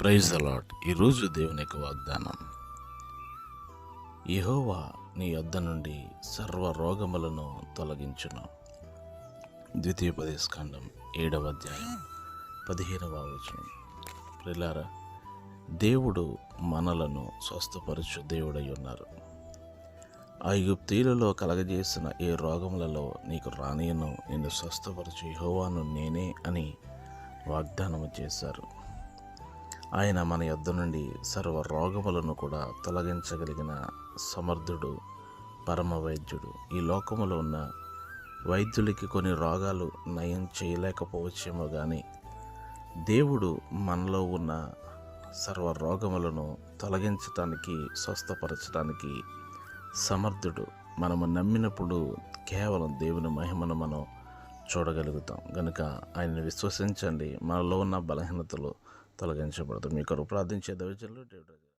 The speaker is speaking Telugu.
ప్రైజ్ అలాట్ ఈరోజు దేవుని యొక్క వాగ్దానం. యహోవా నీ యొద్ద నుండి సర్వ రోగములను తొలగించును. ద్వితీయోపదేశకాండం ఏడవ అధ్యాయం పదిహేనవ వచనం. ప్రిలారా దేవుడు మనలను స్వస్థపరచు దేవుడై ఉన్నారు. ఐగుప్తీలలో కలగజేసిన ఏ రోగములలో నీకు రానియను నిన్ను స్వస్థపరచు యహోవాను నేనే అని వాగ్దానము చేశారు. ఆయన మన యొద్ద నుండి సర్వ రోగములను కూడా తొలగించగలిగిన సమర్థుడు పరమ వైద్యుడు ఈ లోకములో ఉన్న వైద్యులకి కొన్ని రోగాలు నయం చేయలేకపోవచ్చేమో కానీ దేవుడు మనలో ఉన్న సర్వ రోగములను తొలగించటానికి స్వస్థపరచడానికి సమర్థుడు. మనము నమ్మినప్పుడు కేవలం దేవుని మహిమను మనం చూడగలుగుతాం. కనుక ఆయన్ని విశ్వసించండి. మనలో ఉన్న బలహీనతలు తొలగించబడదు. మీ కొరకు ప్రార్థించే దైవజనులు దేవుడు.